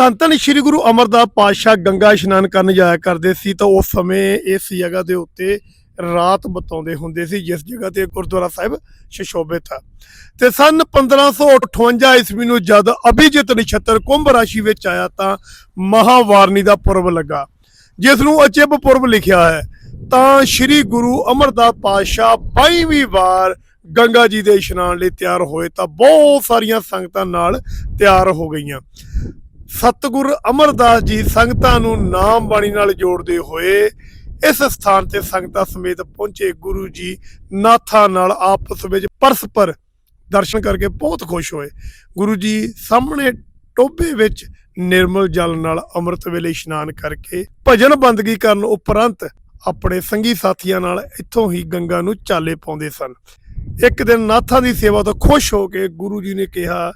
ਧੰਨ ਧੰਨ ਸ੍ਰੀ ਗੁਰੂ ਅਮਰਦਾਸ ਪਾਤਸ਼ਾਹ ਗੰਗਾ ਇਸ਼ਨਾਨ ਕਰਨ ਜਾਇਆ ਕਰਦੇ ਸੀ ਤਾਂ ਉਸ ਸਮੇਂ ਇਸ ਜਗ੍ਹਾ ਦੇ ਉੱਤੇ ਰਾਤ ਬਤਾਉਂਦੇ ਹੁੰਦੇ ਸੀ, ਜਿਸ ਜਗ੍ਹਾ ਤੇ ਗੁਰਦੁਆਰਾ ਸਾਹਿਬ ਸ਼ਸ਼ੋਭਿਤ ਆ। ਤੇ ਸਨ 1558 ਈਸਵੀ ਨੂੰ ਜਦ ਅਭਿਜਿਤ ਨਛੱਤਰ ਕੁੰਭ ਰਾਸ਼ੀ ਵਿੱਚ ਆਇਆ ਤਾਂ ਮਹਾਵਾਰਨੀ ਦਾ ਪੁਰਬ ਲੱਗਾ, ਜਿਸ ਨੂੰ ਅਚਿਬ ਪੁਰਬ ਲਿਖਿਆ ਹੈ। ਤਾਂ ਸ੍ਰੀ ਗੁਰੂ ਅਮਰਦਾਸ ਪਾਤਸ਼ਾਹ 22ਵੀਂ ਵਾਰ ਗੰਗਾ ਜੀ ਦੇ ਇਸ਼ਨਾਨ ਲਈ ਤਿਆਰ ਹੋਏ ਤਾਂ ਬਹੁਤ ਸਾਰੀਆਂ ਸੰਗਤਾਂ ਨਾਲ ਤਿਆਰ ਹੋ ਗਈਆਂ। ਸਤਿਗੁਰ ਅਮਰਦਾਸ ਜੀ ਸੰਗਤਾਂ ਨੂੰ ਨਾਮ ਬਾਣੀ ਨਾਲ ਜੋੜਦੇ ਹੋਏ ਇਸ ਸਥਾਨ ਤੇ ਸੰਗਤਾਂ ਸਮੇਤ ਪਹੁੰਚੇ ਗੁਰੂ ਜੀ ਨਾਥਾਂ ਨਾਲ ਆਪਸ ਵਿੱਚ ਪਰਸਪਰ ਦਰਸ਼ਨ ਕਰਕੇ ਬਹੁਤ ਖੁਸ਼ ਹੋਏ। ਗੁਰੂ ਜੀ ਸਾਹਮਣੇ ਟੋਭੇ ਵਿੱਚ ਨਿਰਮਲ ਜਲ ਨਾਲ ਅੰਮ੍ਰਿਤ ਵੇਲੇ ਇਸ਼ਨਾਨ ਕਰਕੇ ਭਜਨ ਬੰਦਗੀ ਕਰਨ ਉਪਰੰਤ ਆਪਣੇ ਸੰਗੀ ਸਾਥੀਆਂ ਨਾਲ ਇੱਥੋਂ ਹੀ ਗੰਗਾ ਨੂੰ ਚਾਲੇ ਪਾਉਂਦੇ ਸਨ। ਇੱਕ ਦਿਨ ਨਾਥਾਂ ਦੀ ਸੇਵਾ ਤੋਂ ਖੁਸ਼ ਹੋ ਕੇ ਗੁਰੂ ਜੀ ਨੇ ਕਿਹਾ,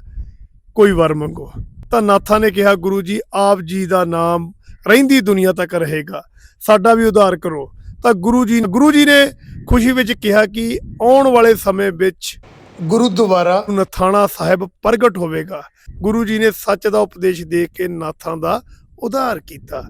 ਕੋਈ ਵਰ ਮੰਗੋ। ਤਾਂ ਨਾਥਾਂ ਨੇ ਕਿਹਾ, ਗੁਰੂ ਜੀ, ਆਪ ਜੀ ਦਾ ਨਾਮ ਰਹਿੰਦੀ ਦੁਨੀਆ ਤੱਕ ਰਹੇਗਾ। ਸਾਡਾ ਵੀ ਉਧਾਰ ਕਰੋ। ਤਾਂ ਗੁਰੂ ਜੀ ਗੁਰੂ ਜੀ ਨੇ ਖੁਸ਼ੀ ਵਿੱਚ ਕਿਹਾ ਕਿ ਆਉਣ ਵਾਲੇ ਸਮੇਂ ਵਿੱਚ ਗੁਰੂ ਨਥਾਣਾ ਸਾਹਿਬ ਪ੍ਰਗਟ ਹੋਵੇਗਾ। ਗੁਰੂ ਜੀ ਨੇ ਸੱਚ ਦਾ ਉਪਦੇਸ਼ ਦੇ ਕੇ ਨਾਥਾਂ ਦਾ ਉਧਾਰ ਕੀਤਾ।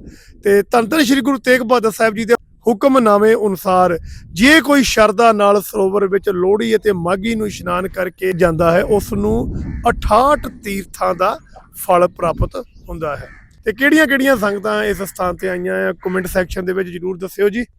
ਤੇ ਧੰਨ ਧੰਨ ਸ੍ਰੀ ਗੁਰੂ ਤੇਗ ਬਹਾਦਰ ਸਾਹਿਬ ਜੀ ਦੇ ਹੁਕਮਨਾਮੇ ਅਨੁਸਾਰ ਜੇ ਕੋਈ ਸ਼ਰਧਾ ਨਾਲ ਸਰੋਵਰ ਵਿੱਚ ਲੋਹੜੀ ਅਤੇ ਮਾਘੀ ਨੂੰ ਇਸ਼ਨਾਨ ਕਰਕੇ ਜਾਂਦਾ ਹੈ, ਉਸ ਨੂੰ 68 ਤੀਰਥਾਂ ਦਾ ਫਲ ਪ੍ਰਾਪਤ ਹੁੰਦਾ ਹੈ। ਤੇ ਕਿਹੜੀਆਂ-ਕਿਹੜੀਆਂ ਸੰਗਤਾਂ ਇਸ ਸਥਾਨ ਤੇ ਆਈਆਂ ਆ? ਕਮੈਂਟ ਸੈਕਸ਼ਨ ਦੇ ਵਿੱਚ ਜਰੂਰ ਦੱਸਿਓ ਜੀ।